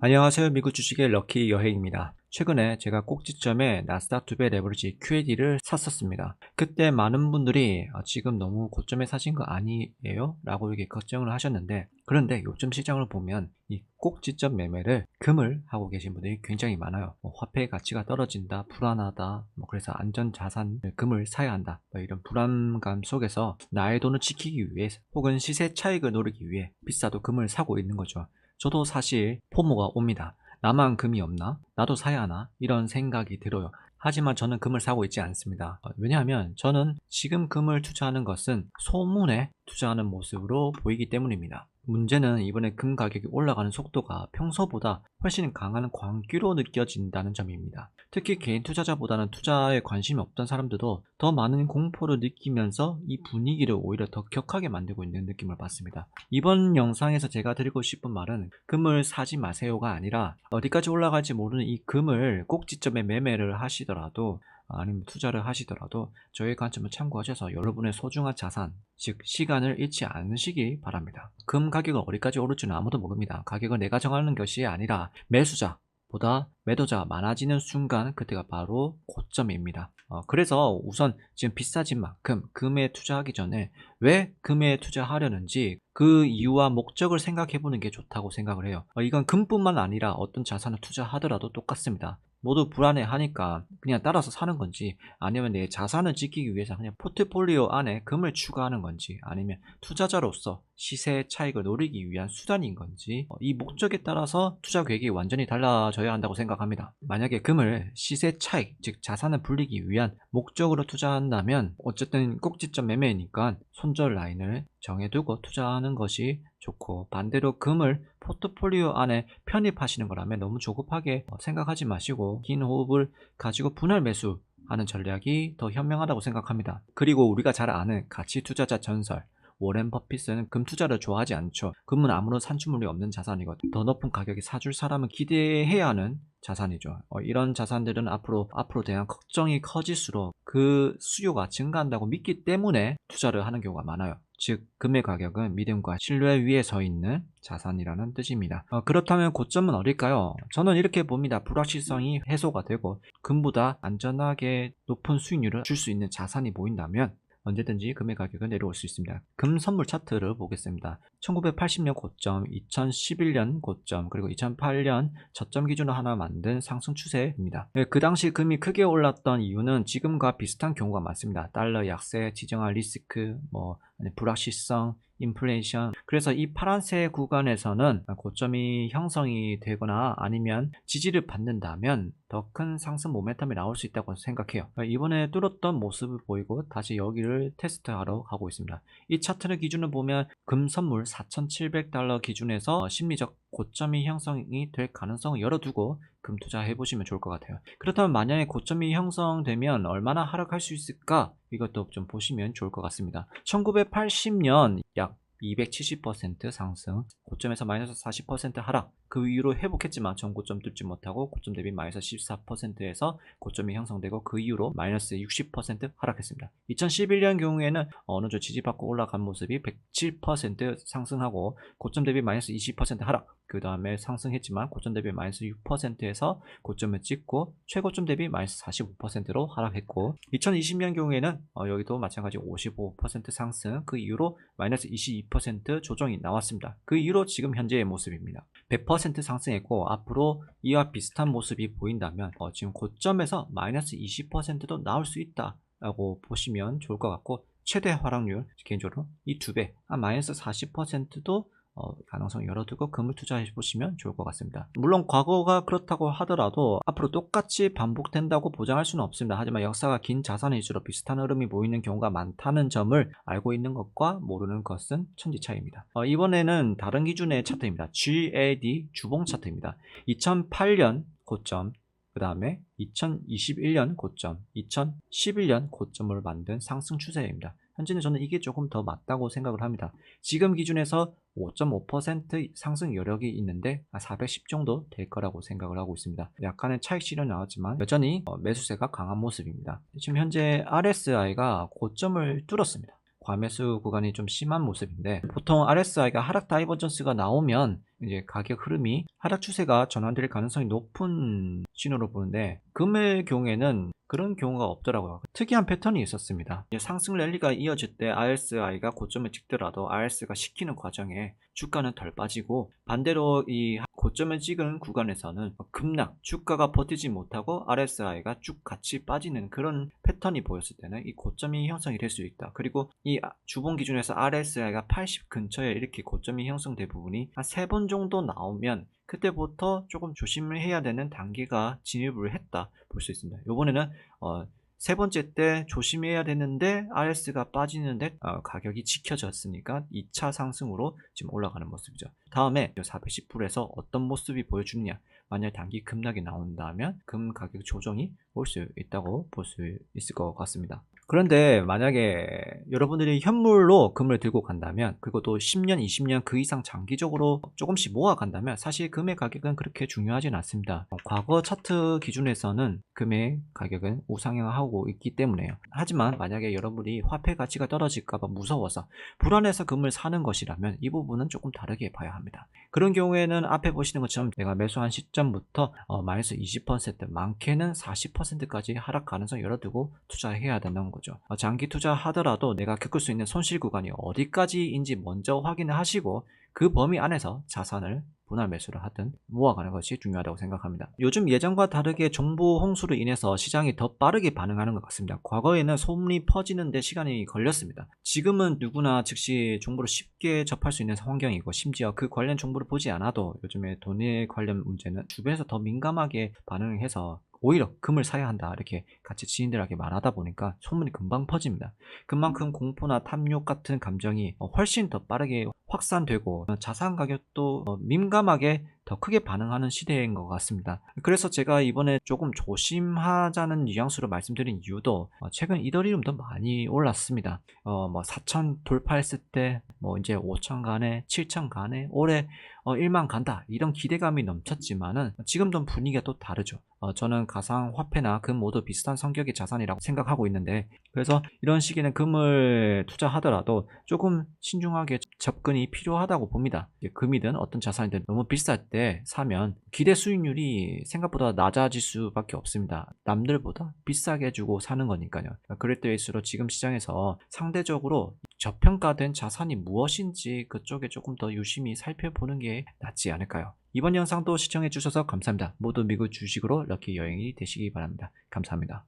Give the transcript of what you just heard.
안녕하세요. 미국 주식의 럭키 여행입니다. 최근에 제가 꼭지점에 나스닥 두배 레버리지 QAD를 샀었습니다. 그때 많은 분들이 아, 지금 너무 고점에 사신 거 아니에요? 라고 이렇게 걱정을 하셨는데 그런데 요즘 시장을 보면 이 꼭지점 매매를 금을 하고 계신 분들이 굉장히 많아요. 뭐 화폐 가치가 떨어진다, 불안하다, 뭐 그래서 안전 자산 금을 사야 한다. 뭐 이런 불안감 속에서 나의 돈을 지키기 위해 혹은 시세 차익을 노리기 위해 비싸도 금을 사고 있는 거죠. 저도 사실 포모가 옵니다. 나만 금이 없나? 나도 사야 하나? 이런 생각이 들어요. 하지만 저는 금을 사고 있지 않습니다. 어, 왜냐하면 저는 지금 금을 투자하는 것은 소문에 투자하는 모습으로 보이기 때문입니다. 문제는 이번에 금 가격이 올라가는 속도가 평소보다 훨씬 강한 광기로 느껴진다는 점입니다. 특히 개인 투자자보다는 투자에 관심이 없던 사람들도 더 많은 공포를 느끼면서 이 분위기를 오히려 더 격하게 만들고 있는 느낌을 받습니다. 이번 영상에서 제가 드리고 싶은 말은 금을 사지 마세요가 아니라 어디까지 올라갈지 모르는 이 금을 꼭지점에 매매를 하시더라도 아니면 투자를 하시더라도 저의 관점을 참고하셔서 여러분의 소중한 자산, 즉 시간을 잃지 않으시기 바랍니다. 금 가격은 어디까지 오를지는 아무도 모릅니다. 가격은 내가 정하는 것이 아니라 매수자, 보다 매도자가 많아지는 순간 그때가 바로 고점입니다. 어, 그래서 우선 지금 비싸진 만큼 금에 투자하기 전에 왜 금에 투자하려는지 그 이유와 목적을 생각해 보는 게 좋다고 생각을 해요. 어, 이건 금뿐만 아니라 어떤 자산을 투자하더라도 똑같습니다. 모두 불안해 하니까 그냥 따라서 사는 건지 아니면 내 자산을 지키기 위해서 그냥 포트폴리오 안에 금을 추가하는 건지 아니면 투자자로서 시세 차익을 노리기 위한 수단인 건지 어, 이 목적에 따라서 투자 계획이 완전히 달라져야 한다고 생각합니다. 만약에 금을 시세 차익 즉 자산을 불리기 위한 목적으로 투자한다면 어쨌든 꼭지점 매매니까 손절 라인을 정해두고 투자하는 것이 좋고 반대로 금을 포트폴리오 안에 편입하시는 거라면 너무 조급하게 어, 생각하지 마시고 긴 호흡을 가지고 분할 매수 하는 전략이 더 현명하다고 생각합니다. 그리고 우리가 잘 아는 가치 투자자 전설 워렌 버핏은 금 투자를 좋아하지 않죠. 금은 아무런 산출물이 없는 자산이거든요. 더 높은 가격에 사줄 사람은 기대해야 하는 자산이죠. 어, 이런 자산들은 앞으로 앞으로 대한 걱정이 커질수록 그 수요가 증가한다고 믿기 때문에 투자를 하는 경우가 많아요. 즉 금의 가격은 믿음과 신뢰 위에 서 있는 자산이라는 뜻입니다. 어, 그렇다면 고점은 어딜까요? 저는 이렇게 봅니다. 불확실성이 해소가 되고 금보다 안전하게 높은 수익률을 줄 수 있는 자산이 보인다면 언제든지 금의 가격은 내려올 수 있습니다. 금 선물 차트를 보겠습니다. 1980년 고점, 2011년 고점, 그리고 2008년 저점 기준으로 하나 만든 상승 추세입니다. 네, 그 당시 금이 크게 올랐던 이유는 지금과 비슷한 경우가 많습니다. 달러 약세, 지정한 리스크, 뭐 불확실성, 인플레이션. 그래서 이 파란색 구간에서는 고점이 형성이 되거나 아니면 지지를 받는다면 더 큰 상승 모멘텀이 나올 수 있다고 생각해요. 이번에 뚫었던 모습을 보이고 다시 여기를 테스트하러 가고 있습니다. 이 차트를 기준으로 보면 금 선물 4,700달러 기준에서 심리적 고점이 형성이 될 가능성을 열어두고 금 투자해 보시면 좋을 것 같아요. 그렇다면 만약에 고점이 형성되면 얼마나 하락할 수 있을까? 이것도 좀 보시면 좋을 것 같습니다. 1980년 약 270% 상승, 고점에서 마이너스 40% 하락, 그 이후로 회복했지만 전 고점 뚫지 못하고 고점 대비 마이너스 14%에서 고점이 형성되고 그 이후로 마이너스 60% 하락했습니다. 2011년 경우에는 어느 정도 지지받고 올라간 모습이 107% 상승하고 고점 대비 마이너스 20% 하락, 그 다음에 상승했지만 고점 대비 마이너스 6%에서 고점을 찍고 최고점 대비 마이너스 45%로 하락했고 2020년 경우에는 어, 여기도 마찬가지 55% 상승. 그 이후로 마이너스 22% 조정이 나왔습니다. 그 이후로 지금 현재의 모습입니다. 100% 상승했고 앞으로 이와 비슷한 모습이 보인다면 어, 지금 고점에서 마이너스 20%도 나올 수 있다 라고 보시면 좋을 것 같고 최대 하락률 개인적으로 이 두 배, 한 마이너스 40%도 어, 가능성 열어두고 금을 투자해 보시면 좋을 것 같습니다. 물론 과거가 그렇다고 하더라도 앞으로 똑같이 반복된다고 보장할 수는 없습니다. 하지만 역사가 긴 자산일수록 비슷한 흐름이 보이는 경우가 많다는 점을 알고 있는 것과 모르는 것은 천지 차이입니다. 어, 이번에는 다른 기준의 차트입니다. GAD 주봉 차트입니다. 2008년 고점, 그 다음에 2021년 고점, 2011년 고점을 만든 상승 추세입니다. 현재는 저는 이게 조금 더 맞다고 생각을 합니다. 지금 기준에서 5.5% 상승 여력이 있는데 410 정도 될 거라고 생각을 하고 있습니다. 약간의 차익 실현 나왔지만 여전히 어, 매수세가 강한 모습입니다. 지금 현재 RSI가 고점을 뚫었습니다. 과매수 구간이 좀 심한 모습인데 보통 RSI가 하락 다이버전스가 나오면 이제 가격 흐름이 하락 추세가 전환될 가능성이 높은 신호로 보는데 금의 경우에는 그런 경우가 없더라고요. 특이한 패턴이 있었습니다. 상승 랠리가 이어질 때 RSI가 고점을 찍더라도 RS가 식히는 과정에 주가는 덜 빠지고 반대로 이 고점을 찍은 구간에서는 급락, 주가가 버티지 못하고 RSI가 쭉 같이 빠지는 그런 패턴이 보였을 때는 이 고점이 형성이 될 수 있다. 그리고 이 주봉 기준에서 RSI가 80 근처에 이렇게 고점이 형성된 부분이 한 세 번 정도 나오면 그때부터 조금 조심을 해야 되는 단계가 진입을 했다 볼 수 있습니다. 이번에는 어, 세 번째 때 조심해야 되는데 RS가 빠지는데 어, 가격이 지켜졌으니까 2차 상승으로 지금 올라가는 모습이죠. 다음에 410불에서 어떤 모습이 보여주느냐 만약 단기 급락이 나온다면 금 가격 조정이 올 수 있다고 볼 수 있을 것 같습니다. 그런데 만약에 여러분들이 현물로 금을 들고 간다면 그리고 또 10년, 20년 그 이상 장기적으로 조금씩 모아 간다면 사실 금의 가격은 그렇게 중요하진 않습니다. 어, 과거 차트 기준에서는 금의 가격은 우상향하고 있기 때문에요. 하지만 만약에 여러분이 화폐 가치가 떨어질까봐 무서워서 불안해서 금을 사는 것이라면 이 부분은 조금 다르게 봐야 합니다. 그런 경우에는 앞에 보시는 것처럼 내가 매수한 시점부터 어, 마이너스 20% 많게는 40%까지 하락 가능성 열어두고 투자해야 된다는 거죠. 어, 장기 투자하더라도 내가 겪을 수 있는 손실 구간이 어디까지인지 먼저 확인을 하시고 그 범위 안에서 자산을 분할 매수를 하든 모아가는 것이 중요하다고 생각합니다. 요즘 예전과 다르게 정보 홍수로 인해서 시장이 더 빠르게 반응하는 것 같습니다. 과거에는 소문이 퍼지는데 시간이 걸렸습니다. 지금은 누구나 즉시 정보를 쉽게 접할 수 있는 환경이고 심지어 그 관련 정보를 보지 않아도 요즘에 돈에 관련 문제는 주변에서 더 민감하게 반응을 해서 오히려 금을 사야 한다 이렇게 같이 지인들에게 말하다 보니까 소문이 금방 퍼집니다. 그만큼 공포나 탐욕 같은 감정이 훨씬 더 빠르게 확산되고 자산 가격도 어, 민감하게 더 크게 반응하는 시대인 것 같습니다. 그래서 제가 이번에 조금 조심하자는 뉘앙스로 말씀드린 이유도 어, 최근 이더리움도 많이 올랐습니다. 어, 뭐 4천 돌파했을 때 뭐 이제 5천 간에 7천 간에 올해 어, 1만 간다 이런 기대감이 넘쳤지만은 지금도 분위기가 또 다르죠. 어, 저는 가상 화폐나 금 모두 비슷한 성격의 자산이라고 생각하고 있는데 그래서 이런 시기는 금을 투자하더라도 조금 신중하게 접근이 필요하다고 봅니다. 금이든 어떤 자산이든 너무 비쌀 때 사면 기대 수익률이 생각보다 낮아질 수밖에 없습니다. 남들보다 비싸게 주고 사는 거니까요. 그럴 때일수록 지금 시장에서 상대적으로 저평가된 자산이 무엇인지 그쪽에 조금 더 유심히 살펴보는 게 낫지 않을까요? 이번 영상도 시청해주셔서 감사합니다. 모두 미국 주식으로 럭키 여행이 되시기 바랍니다. 감사합니다.